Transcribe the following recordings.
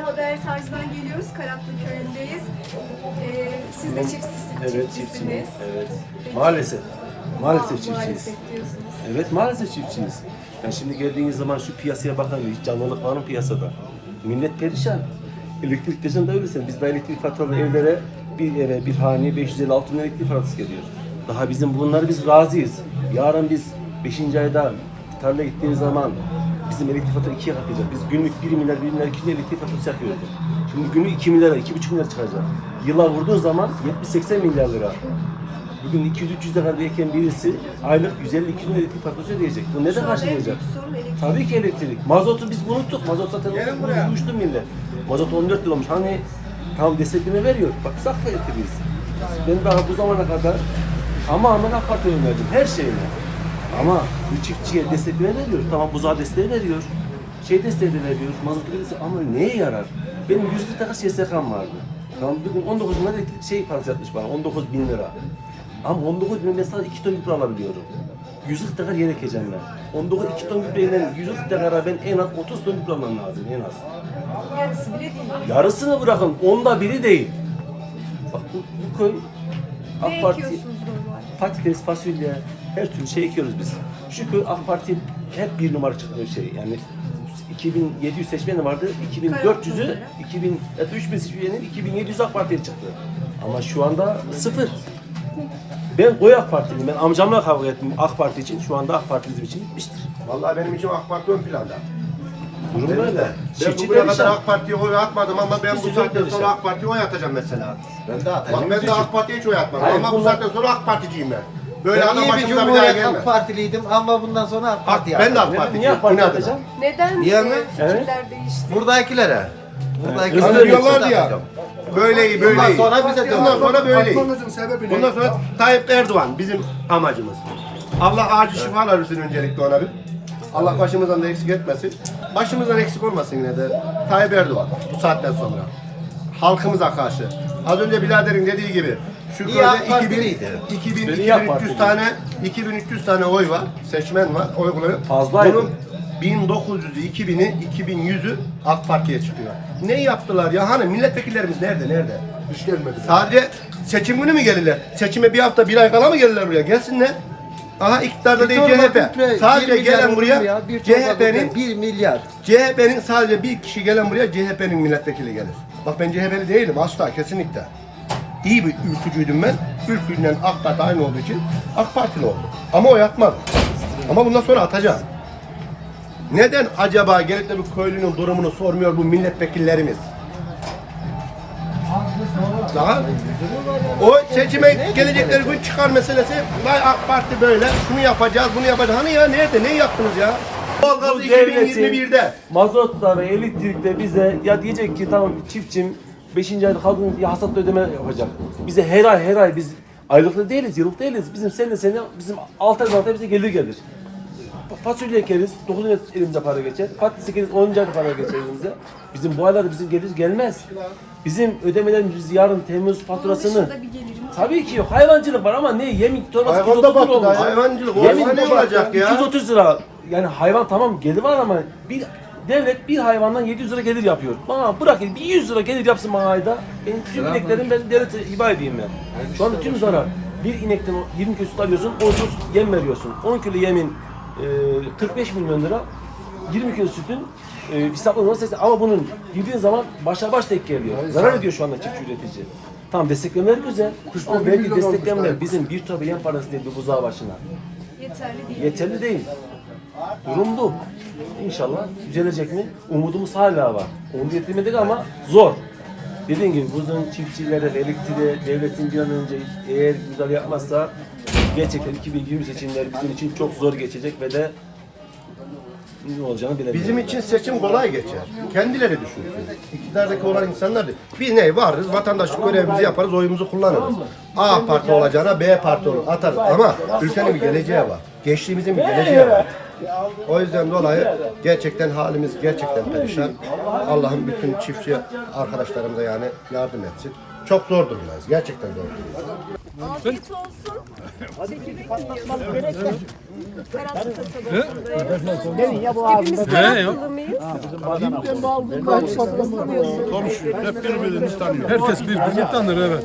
haber tarzından geliyoruz. Karatlı köyündeyiz. Ee, siz de çiftsiniz. Evet çiftçiyim. Evet. Maalesef. Maalesef çiftçiyiz. Maalesef diyorsunuz. Evet maalesef çiftçiyiz. Yani şimdi geldiğiniz zaman şu piyasaya bakın hiç canlılık var mı piyasada? Millet perişan. Elektrik desen de öylesin. Biz de elektrik faturalı evlere bir eve bir hane 550 600 elektrik faturası geliyor. Daha bizim bunları biz razıyız. Yarın biz 5. ayda tarlaya gittiğimiz zaman bizim elektrik faturası ikiye kalkacak. Biz günlük 1 milyar 1 milyar 2 milyar elektrik faturası yapıyorduk. Şimdi günlük 2 milyara 2,5 milyar çıkacak. Yıla vurduğun zaman 70-80 milyar lira. Bugün 200-300 lira verken birisi aylık 150-200 lira elektrik faturası ödeyecek. Bu ne de Şu anda en karşılayacak? Tabii ki elektrik. Mazotu biz unuttuk. Mazot zaten uçtu millet. Mazot 14 lira olmuş. Hani tam destekleme veriyor. Bak sak elektriğiz. Ben daha bu zamana kadar tamamen AK Parti'ye verdim. Her şeyine. Ama bu çiftçiye destekleme veriyor. Tamam buzağa desteği veriyor. Şey desteği de veriyor. Mazot desteği ama neye yarar? Benim 100 lira SSK'm vardı. Tamam bugün 19 bin lira elektrik şey parası yapmış bana. 19 bin lira. Ama 19 bin mesela 2 ton gübre alabiliyorum. 140 tekrar yer ekeceğim ben. 19 2 ton gübreyle 140 tekrar ben en az 30 ton gübre almam lazım en az. Yarısı bile değil. Yarısını bırakın, onda biri değil. Bak bu, bu köy AK Ne Parti, patates, fasulye, her türlü şey ekiyoruz biz. Köy AK Parti hep bir numara çıkıyor şey yani 2700 seçmeni vardı, 2400'ü, 2000, et 3000 seçmenin 2700 AK Parti'ye çıktı. Ama şu anda sıfır. Ben koy AK Partiliyim, ben amcamla kavga ettim AK Parti için, şu anda AK Parti bizim için bitmiştir. Vallahi benim için AK Parti ön planda. Durum böyle. de. Ben Çiftçi bugüne kadar perişan. AK Parti'ye oy atmadım ama ben bu saatten sonra AK Parti'ye oy atacağım mesela. Ben de atacağım. Bak ben de AK Parti'ye hiç oy atmadım Hayır, ama bu saatten sonra AK Particiyim ben. Böyle Ben adam iyi bir başımıza bir daha Cumhuriyet gelmez. AK Partiliydim ama bundan sonra AK Parti ben de AK Niye Particiyim. AK Parti İnadına. atacağım? Neden Niye e, mi? fikirler değişti? Buradakilere. Buradakilere. Hani Hani diyorlardı ya. atacağım. Böyle iyi böyle Bundan sonra bize. Bundan sonra böyle iyi. Atmamızın sebebi ne? Bundan sonra Tayyip Erdoğan bizim amacımız. Allah acil şifalar versin öncelikle ona bir. Allah başımızdan da eksik etmesin. Başımızdan eksik olmasın yine de Tayyip Erdoğan bu saatten sonra. Halkımıza karşı. Az önce biraderin dediği gibi şu İyi AK köyde 2000, Partiliydi. 2000, Ben iyi AK 2300 Partiliyim. tane 2300 tane oy var. Seçmen var. Oy kullanıyor. Fazlaydı. Bunun 1900'ü, 2000'i, 2100'ü AK Parti'ye çıkıyor. Ne yaptılar ya? Hani milletvekillerimiz nerede? Nerede? Hiç gelmedi. Sadece seçim günü mü gelirler? Seçime bir hafta bir ay kala mı gelirler buraya? Gelsinler. Aha iktidarda değil CHP. Sadece gelen buraya CHP'nin gübre, 1 milyar. CHP'nin sadece bir kişi gelen buraya CHP'nin milletvekili gelir. Bak ben CHP'li değilim asla kesinlikle. İyi bir ülkücüydüm ben. Ülkücüyle AK Parti aynı olduğu için AK Partili oldum. Ama oy atmadım. Ama bundan sonra atacağım. Neden acaba gelip de bu köylünün durumunu sormuyor bu milletvekillerimiz? Daha o seçime gelecekleri gün çıkar meselesi vay AK Parti böyle şunu yapacağız bunu yapacağız. Hani ya nerede ne yaptınız ya? Devletin 2021'de. mazotla ve elektrikle bize ya diyecek ki tamam çiftçim 5. ayda kaldığın ya hasat ödeme yapacak. Bize her ay her ay biz aylıklı değiliz, yıllık değiliz. Bizim sene sene bizim 6 ay 6 ay bize gelir gelir. Fasulye ekeriz, 9 ay elimize para geçer. Patates ekeriz, 10. ayda para geçer elimize. Bizim bu aylarda bizim gelir gelmez. Bizim ödemelerimiz yarın Temmuz faturasını Tabii ki yok. Hayvancılık var ama ne? Yemin torbası Hayvan 230 da lira olmuş. Hayvancılık olsa ne olacak ya? 230 lira. Yani hayvan tamam gelir var ama bir devlet bir hayvandan 700 lira gelir yapıyor. Bana bırak bir 100 lira gelir yapsın bana ayda. Benim tüm ineklerim ben devlete hiba edeyim ben. Şu anda tüm zarar. Bir inekten 20 kilo süt alıyorsun, 30 yem veriyorsun. 10 kilo yemin e, 45 milyon lira. 20 kilo sütün e, hesaplanması 80 ama bunun girdiğin zaman başa baş tek geliyor. Zarar ediyor şu anda çiftçi üretici. Tamam desteklemeler güzel. Ama bir belki desteklemeler bizim bir torba yem parası değil bir buzağı başına. yeterli değil. Yeterli değil. Durum bu. İnşallah düzelecek mi? Umudumuz hala var. Umudu getirmedik ama zor. Dediğim gibi buzun çiftçilere, elektriğe, devletin bir an önce eğer müdahale yapmazsa gerçekten 2020 seçimleri bizim için çok zor geçecek ve de ne olacağını bilemiyorum. Bizim için seçim kolay geçer. Kendileri düşünsün. İktidardaki olan insanlar da biz ne varız vatandaşlık görevimizi yaparız oyumuzu kullanırız. A parti olacağına B parti olur atarız ama ülkenin bir geleceği var. Gençliğimizin bir geleceği var. O yüzden dolayı gerçekten halimiz gerçekten perişan. Allah'ım bütün çiftçi arkadaşlarımıza yani yardım etsin. Çok zor durumdayız. Gerçekten zor durumdayız. Afiyet olsun. Çekirdek mi yiyorsunuz? Karanlık kasabasındayız. Hepimiz karanlıklı mıyız? Herkes birbirini tanır evet.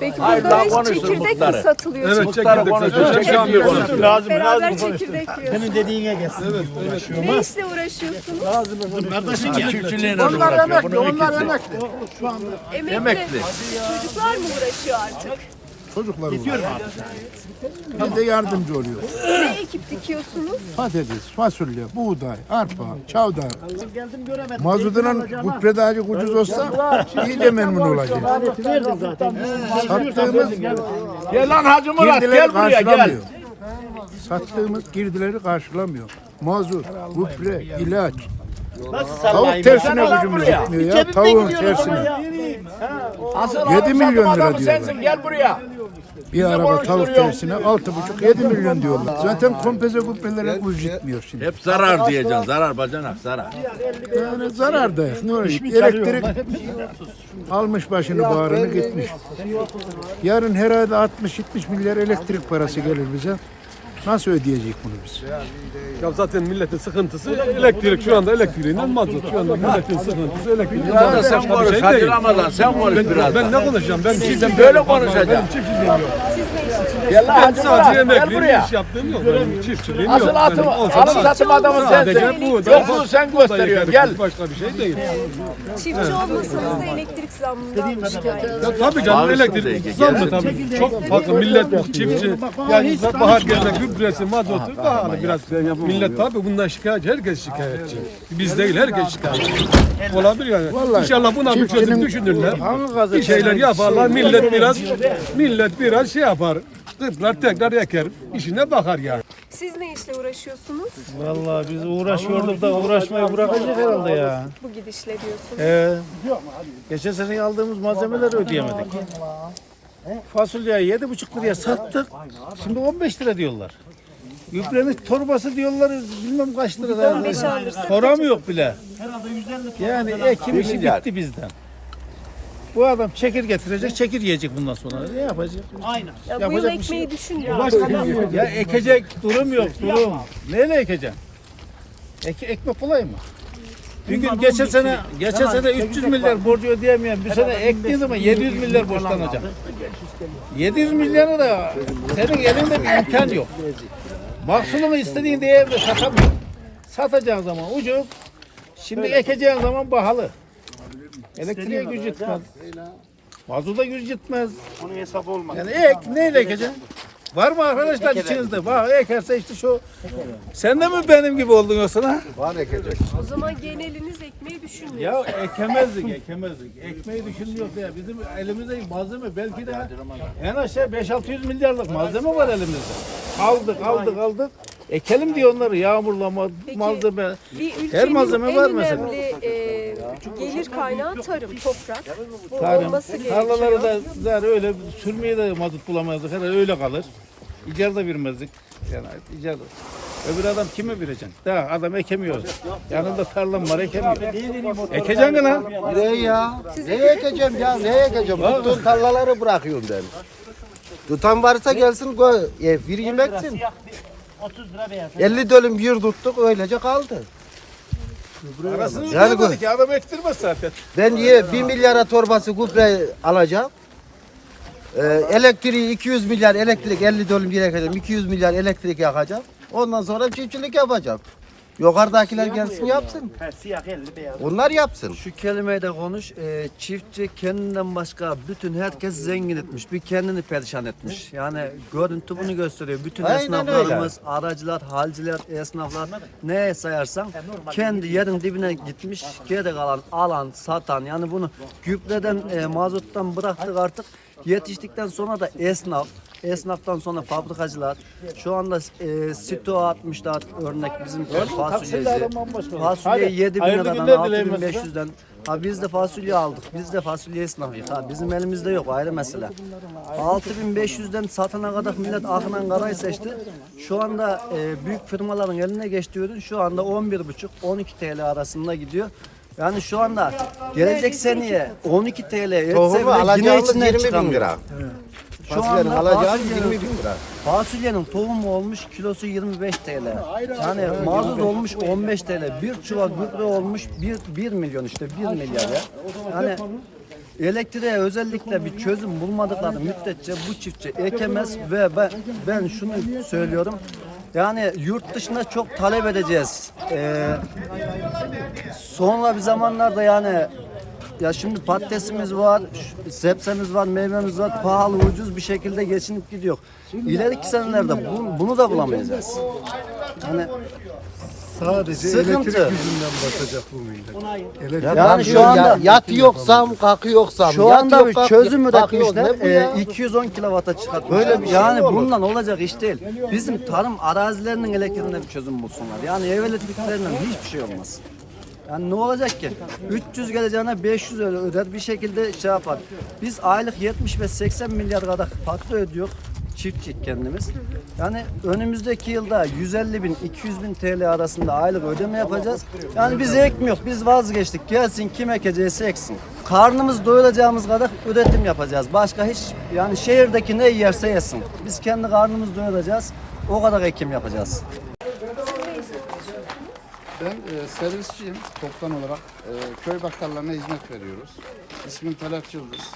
Peki burada hiç çekirdek mi satılıyor? Evet çekirdek konuşuyor. Lazım, Beraber çekirdek yiyorsunuz. Senin dediğine gelsin. Ne işle uğraşıyorsunuz? Onlar emekli, onlar emekli. Emekli. Çocuklar mı uğraşıyor artık? Çocuklar Gidiyor Biz de yardımcı oluyoruz. Ne ekip dikiyorsunuz? Patates, fasulye, buğday, arpa, çavdar. Mazudunun gübre ucuz olsa iyice memnun olacağız. Sattığımız Gel lan Hacı Murat girdileri gel buraya gel. karşılamıyor. Sattığımız girdileri karşılamıyor. Mazot, gübre, ilaç. Tavuk tersine gücümüz gitmiyor ya. Tavuğun tersine. Asıl 7 alım milyon lira adamı diyorlar. Sensin gel buraya. Bir araba tavuk tersine 6,5-7 milyon diyorlar. Zaten kompeze gübrelere güç gitmiyor şimdi. Hep zarar diyeceksin zarar bacanak zarar. Yani zarar da ne olacak? Elektrik almış başını bağrını gitmiş. Yarın herhalde 60-70 milyar elektrik parası gelir bize. Nasıl ödeyecek bunu biz? Ya zaten milletin sıkıntısı elektrik. Şu anda elektriğinden mazot. Şu anda milletin sıkıntısı elektrik. Biraz da sen konuş değil. Ramazan sen konuş biraz Ben ne konuşacağım? Ben Sizin böyle konuşacağım. Benim çiftçiliğim yok. Gel lan Ben Hacı sadece Murat gel emekliyim. buraya. iş yaptığım yok. Benim çiftçiliğim yok. Asıl atım, Benim olsa alım da- satım adamı Sadece sensin. bu. Yokluğu sen gösteriyorsun gel. Başka bir şey değil. Çiftçi olmasanız da elektrik zammından mı şikayet? Ya tabii canım elektrik zam da tabii. Çok farklı millet bu çiftçi. Yani bahar gelince gübresi, mazotu pahalı biraz. Millet tabii bundan şikayetçi. Herkes şikayetçi. Biz değil herkes şikayetçi. Olabilir yani. İnşallah buna bir çözüm düşünürler. hangi Bir şeyler yaparlar. Millet biraz millet biraz şey yapar. Tıklar tekrar eker. İşine bakar yani. Siz ne işle uğraşıyorsunuz Vallahi biz uğraşıyorduk da uğraşmayı bırakacak herhalde ya. bu gidişle diyorsunuz? Ee, geçen sene aldığımız malzemeleri ödeyemedik. Fasulyeyi yedi buçuk liraya sattık. Şimdi 15 lira diyorlar. Gübrenin torbası diyorlar bilmem kaç lira. 15 alırsak Toram yok bile. Yani ekim işi bitti bizden. Bu adam çekir getirecek, çekir yiyecek bundan sonra. Ne yapacak? Ya bu yıl Yapacak bir şey ekmeği düşünmüyor. Ya ekecek durum yok, durum. Neyle ekeceksin? Ek, ekmek kolay mı? Bir gün geçen sene, geçen sene 300 milyar borcu ödeyemeyen bir sene ektiğin zaman 700 milyar borçlanacak. 700 milyarı da senin elinde bir imkan yok. Mahsulunu istediğin değerde satamıyor. Satacağın zaman ucuz, şimdi ekeceğin zaman pahalı. Elektriğe güç yetmez. Mazota güç yetmez. Onun hesabı olmaz. Yani ek neyle ekeceksin? Var mı arkadaşlar içinizde? Var ekerse işte şu. Sen de mi benim gibi oldun yoksa ha? Var ekecek. O zaman geneliniz ekmeği Ya düşünmüyor. ekemezdik, ekemezdik. Ekmeği düşünmüyor ya. Bizim elimizde malzeme belki de en aşağı 5-600 milyarlık malzeme var elimizde. Aldık, aldık, aldık. Ekelim diyor onları. Yağmurlama, Peki, malzeme. Bir ülkenin Her malzeme en var mesela. önemli e, gelir kaynağı tarım, toprak. Bu Tarım, olması gerekiyor. tarlaları da zaten öyle sürmeye de mazot bulamazdık. Herhalde öyle kalır. İcar da vermezdik. Yani icar da. Öbür adam kime vereceksin? Daha adam ekemiyor. Yanında tarlam var ekemiyor. Ekeceksin mi lan? Ne ya? Ne ekeceğim ya? Ne ekeceğim? Tuttuğum tarlaları bırakıyorum ben. Tutan varsa gelsin koy. E, bir yemeksin. 50 dönüm bir tuttuk öylece kaldı. Arasını Yani yani bu- ki adam ektirmez zaten. Ben diye 1 milyara torbası gübre alacağım. Ee, elektriği 200 milyar elektrik 50 dönüm yakacağım. 200 milyar elektrik yakacağım. Ondan sonra çiftçilik yapacağım. Yukarıdakiler gelsin yapsın. Siyah elli beyaz. Onlar yapsın. Şu kelimeyi de konuş. Ee, çiftçi kendinden başka bütün herkes zengin etmiş. Bir kendini perişan etmiş. Yani görüntü bunu gösteriyor. Bütün Aynen esnaflarımız, aracılar, halciler, esnaflar ne sayarsan kendi yerin dibine gitmiş. Geri kalan, alan, satan yani bunu gübreden, e, mazottan bıraktık artık. Yetiştikten sonra da esnaf, esnaftan sonra fabrikacılar. Şu anda e, sito atmışlar örnek bizim fasulyeci. Fasulye 7 bin liradan günler 6 dileyim bin mesela. 500'den. Ha biz de fasulye aldık. Biz de fasulye esnafıyız. Ha bizim elimizde yok ayrı mesele. 6500'den satana kadar millet akınan karayı seçti. Şu anda e, büyük firmaların eline geçti ürün. Şu anda 11,5-12 TL arasında gidiyor. Yani şu anda gelecek seneye 12 TL etse Tohumu bile yine alacağımız içinden 20 bin çıkamıyor. lira. Şu Fasulyenin anda alacağı fasulyenin- 20 bin lira. Fasulyenin tohumu olmuş kilosu 25 TL. Yani mazot olmuş 15 TL. Bir çuval gübre olmuş 1, 1 milyon işte 1 milyar ya. Yani elektriğe özellikle bir çözüm bulmadıkları müddetçe bu çiftçi ekemez ve ben, ben şunu söylüyorum. Yani yurt dışında çok talep edeceğiz. Ee, sonra bir zamanlarda yani ya şimdi patatesimiz var, sebzemiz var, meyvemiz var, pahalı ucuz bir şekilde geçinip gidiyor. İleriki senelerde bu- bunu da bulamayacağız. Yani Sadece Sıkıntı. elektrik yüzünden batacak bu millet. Yani şu anda yat yoksam, kalkı yoksam. şu anda yok, bir kalk- çözüm kalk yok. üretmişler. Ne bu ya? Ee, 210 kilovata çıkartmışlar. Böyle bir yani bundan olacak iş değil. Bizim tarım arazilerinin elektriğine bir çözüm bulsunlar. Yani ev elektriklerinden hiçbir şey olmaz. Yani ne olacak ki? 300 geleceğine 500 öyle öder bir şekilde şey yapar. Biz aylık 75-80 milyar kadar fatura ödüyor çiftçi kendimiz. Yani önümüzdeki yılda 150 bin 200 bin TL arasında aylık ödeme yapacağız. Yani biz ekmiyor, biz vazgeçtik. Gelsin kim ekecekse eksin. Karnımız doyuracağımız kadar üretim yapacağız. Başka hiç yani şehirdeki ne yerse yesin. Biz kendi karnımızı doyuracağız. O kadar ekim yapacağız. Ben e, servisçiyim toptan olarak. E, köy bakkallarına hizmet veriyoruz. İsmim Talat Yıldız.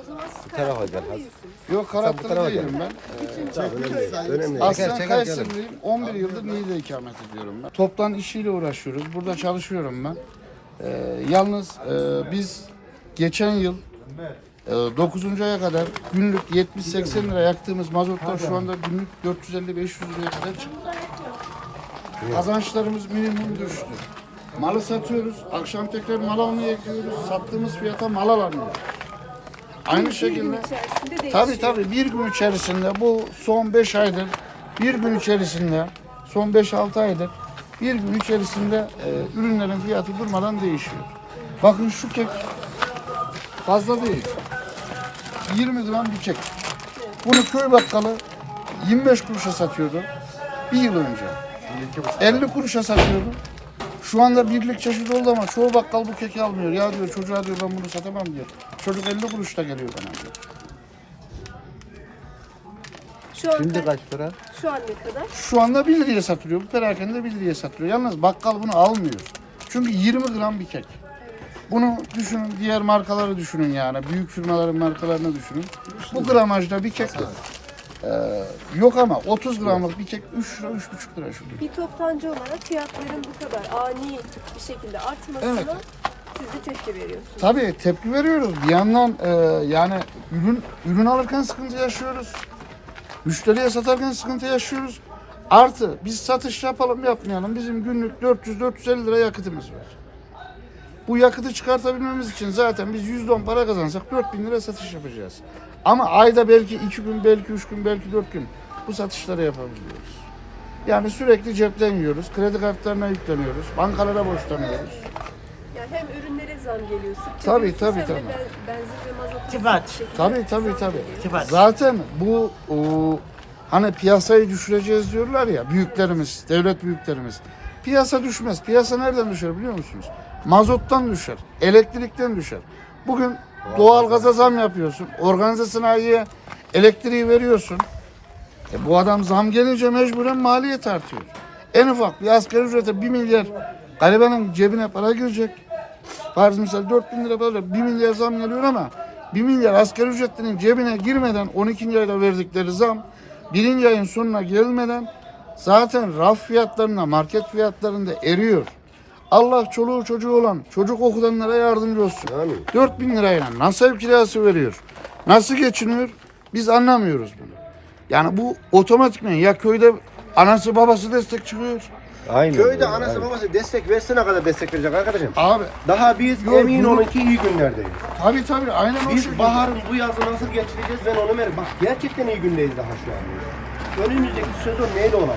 O zaman siz tarafa gel, üyesiniz? Yok tarafa Karatlı gel. değilim ben. E, Önemli. Aslen Kayserliyim. 11 yıldır Niğde'de ikamet ediyorum ben. Toptan işiyle uğraşıyoruz. Burada çalışıyorum ben. E, yalnız e, biz geçen yıl e, 9. aya kadar günlük 70-80 lira yaktığımız mazotlar şu anda günlük 450-500 liraya kadar çıktı. Kazançlarımız minimum düştü. Malı satıyoruz, akşam tekrar mal almaya ekliyoruz, sattığımız fiyata mal alamıyoruz. Aynı Bir şekilde. Tabii tabii bir gün içerisinde bu son 5 aydır bir gün içerisinde son 5-6 aydır bir gün içerisinde e, ürünlerin fiyatı durmadan değişiyor. Bakın şu kek fazla değil. 20 gram bir kek. Bunu köy bakkalı 25 kuruşa satıyordu bir yıl önce. 50 kuruşa satıyordu. Şu anda birlik çeşit oldu ama çoğu bakkal bu keki almıyor. Ya diyor çocuğa diyor ben bunu satamam diyor. Çocuk 50 kuruşta geliyor bana diyor. Şu an, Şimdi kaç lira? şu an ne kadar? Şu anda 1 liraya satılıyor. Bu perakende 1 liraya satılıyor. Yalnız bakkal bunu almıyor. Çünkü 20 gram bir kek. Bunu düşünün, diğer markaları düşünün yani. Büyük firmaların markalarını düşünün. Bu gramajda bir kek e, yok ama 30 gramlık bir kek 3 lira, 3,5 lira şu. Bir toptancı olarak fiyatların bu kadar ani bir şekilde artmasına Evet. siz de tepki veriyorsunuz. Tabii tepki veriyoruz. Bir yandan e, yani ürün ürün alırken sıkıntı yaşıyoruz. Müşteriye satarken sıkıntı yaşıyoruz. Artı biz satış yapalım yapmayalım bizim günlük 400-450 lira yakıtımız var. Bu yakıtı çıkartabilmemiz için zaten biz %10 para kazansak 4000 lira satış yapacağız. Ama ayda belki 2 gün, belki 3 gün, belki 4 gün bu satışları yapabiliyoruz. Yani sürekli cepten yiyoruz, kredi kartlarına yükleniyoruz, bankalara borçlanıyoruz. Yani hem ürünlere zam geliyor, sıkça Tabii, diyorsunuz, tabii, hem de tabii. ben- benzin ve mazot bir şekilde Tabii tabii tabii. geliyor. Zaten bu o, hani piyasayı düşüreceğiz diyorlar ya büyüklerimiz, devlet büyüklerimiz. Piyasa düşmez. Piyasa nereden düşer biliyor musunuz? Mazottan düşer, elektrikten düşer. Bugün doğalgaza zam yapıyorsun, organize sanayiye elektriği veriyorsun. E bu adam zam gelince mecburen maliyet artıyor. En ufak bir asgari ücrete 1 milyar garibanın cebine para girecek. Farz misal 4 bin lira para 1 milyar zam geliyor ama 1 milyar asgari ücretlinin cebine girmeden 12. ayda verdikleri zam birinci ayın sonuna gelmeden zaten raf fiyatlarında market fiyatlarında eriyor. Allah çoluğu çocuğu olan çocuk okutanlara yardımcı olsun. Amin. 4 bin lirayla nasıl ev kirası veriyor? Nasıl geçiniyor? Biz anlamıyoruz bunu. Yani bu otomatikmen ya köyde anası babası destek çıkıyor. Aynen. Köyde anası babası destek versene kadar destek verecek arkadaşım. Abi Daha biz Yok, emin bunu- olun ki iyi günlerdeyiz. tabii tabii aynen o Biz baharın bu yazı nasıl geçireceğiz ben onu merak Bak gerçekten iyi gündeyiz daha şu an. Önümüzdeki sezon neyle olacak?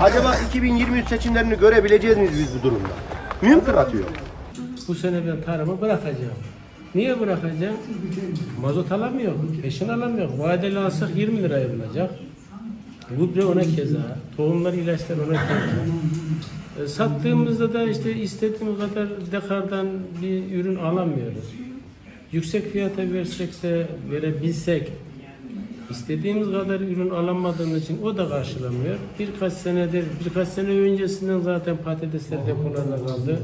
Acaba 2023 seçimlerini görebileceğiz miyiz biz bu durumda? Mümkün atıyor. Bu sene ben tarımı bırakacağım. Niye bırakacağım? Mazot alamıyor, peşin alamıyor. Vadeli alsak 20 liraya bulacak. Gübre ona keza, tohumlar, ilaçlar ona keza. E, sattığımızda da işte istediğimiz kadar dekardan bir ürün alamıyoruz. Yüksek fiyata versek de verebilsek İstediğimiz kadar ürün alamadığımız için o da karşılamıyor. Birkaç senedir, birkaç sene öncesinden zaten patatesler depolarda kaldı.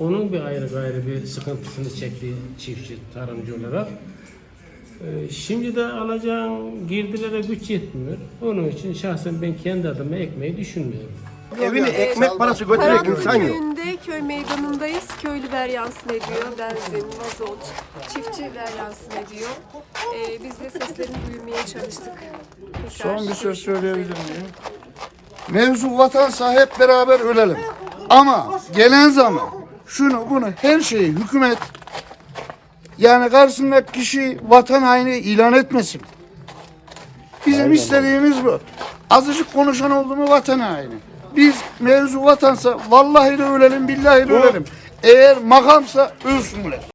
Onun bir ayrı gayrı bir sıkıntısını çekti çiftçi, tarımcı olarak. Ee, Şimdi de alacağın girdilere güç yetmiyor. Onun için şahsen ben kendi adıma ekmeği düşünmüyorum. Evine ekmek parası götürecek insan yok. köyünde köy meydanındayız. Köylüler yansın ediyor. Benzin, mazot, çiftçiler yansın ediyor. Ee, biz de seslerini duyurmaya çalıştık. Tekrar Son bir söz söyleyebilir miyim? Mevzu vatansa hep beraber ölelim. Ama gelen zaman şunu bunu her şeyi hükümet yani karşısındaki kişi vatan haini ilan etmesin. Bizim istediğimiz bu. Azıcık konuşan oldu mu vatan haini. Biz mevzu vatansa vallahi de ölelim billahi de ölelim. Eğer makamsa ölsünler.